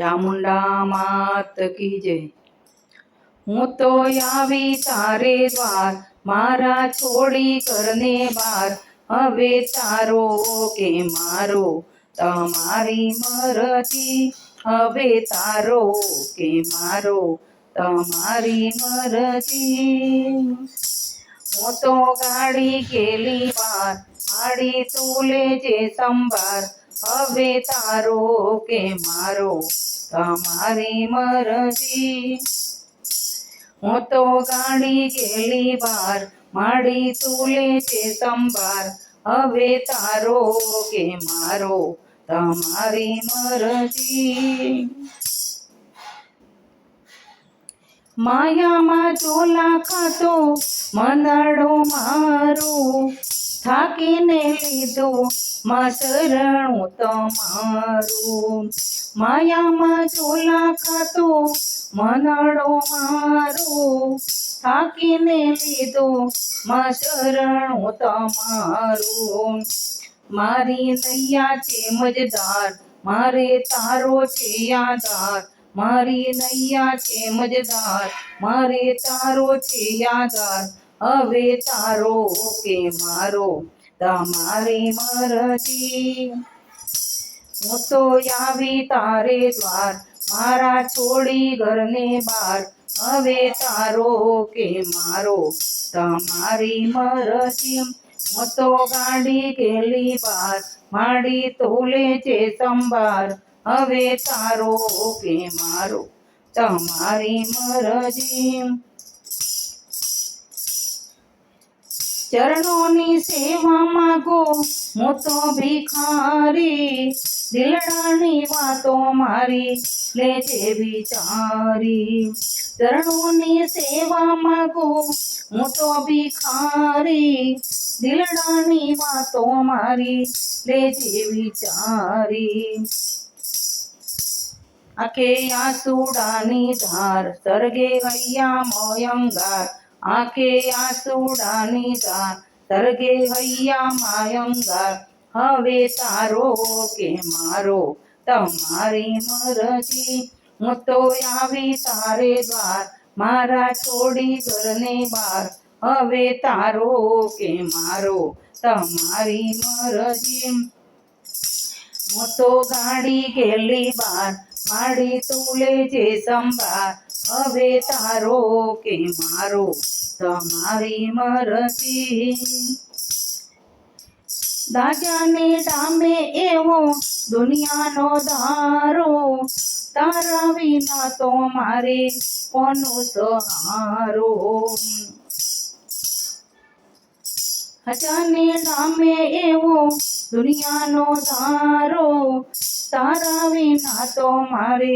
ચામુંડા માત કી હું તો આવી તારે દ્વાર, મારા છોડી કરને બાર. હવે તારો કે મારો, તમારી મરજી. હવે તારો કે મારો, તમારી મરજી. હું તો ગાડી ગેલી પાર ગાડી તું લેજે સંભાર. હવે તારો કે મારો? તમારી મરજી. હું તો ગાડી ગેલી બાર, માડી તુલે છે સંભાર. હવે તારો કે મારો? તમારી મરજી. માયામાં ચોલા ખાતો, મનાડો મારો. થાકીને લીધો માં શરણું તમારું. માયામાં ચોલા ખાતો મનડો મારો. થાકીને લીધો માં શરણું તમારું. મારી નૈયા છે મજદાર, મારે તારો છે આધાર મારી નૈયા છે મજદાર, મારે તારો છે આધાર હવે તારો કે મારો તમારી મરજી હું તો આવી તારે દ્વાર, મારા છોડી ઘરને બાર હવે તારો કે મારો તમારી મરજી હું તો ગાડી ગેલી બાર માડી તોલે છે સંભાર. હવે તારો કે મારો તમારી મરજી ચરણોની સેવા માગો હું તો ભિખારી, દિલડાની વાતો મારી લેજે વિચારી. ચરણોની સેવા માગો હું તો ભિખારી, દિલડાની વાતો મારી લેજે વિચારી. આખે આસુડાની ધાર સર્ગે હૈયા મોયંગાર આંખે આસુડાની ધાર તરગે હૈયા માયંગાર હવે તારો કે મારો તમારી મરજી હું તો આવી તારે દ્વાર મારા છોડી ઘરને બાર હવે તારો કે મારો તમારી મરજી હું તો ગાડી ગેલી બાર માડી તું જે સંભાર હવે તારો કે મારો તમારી મરજી. દાજાને ડામે એવો દુનિયાનો ધારો તારા વિના તો મારે કોનો સહારો? હજાને ડામે એવો દુનિયાનો ધારો તારા વિના તો મારે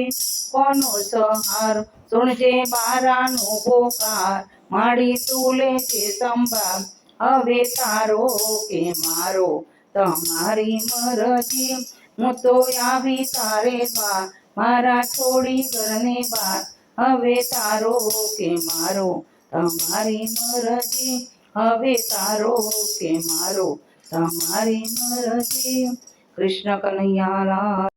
કોનો સહારો? સુણજે બારાનો પોકાર, માડી તુલે છે સંભાળ હવે તારો કે મારો? તમારી મરજી, હું તો આવી તારે દ્વાર. મારા છોડી ઘરને બાર હવે તારો કે મારો? તમારી મરજી, હવે તારો કે મારો? તમારી મરજી કૃષ્ણ કનૈયા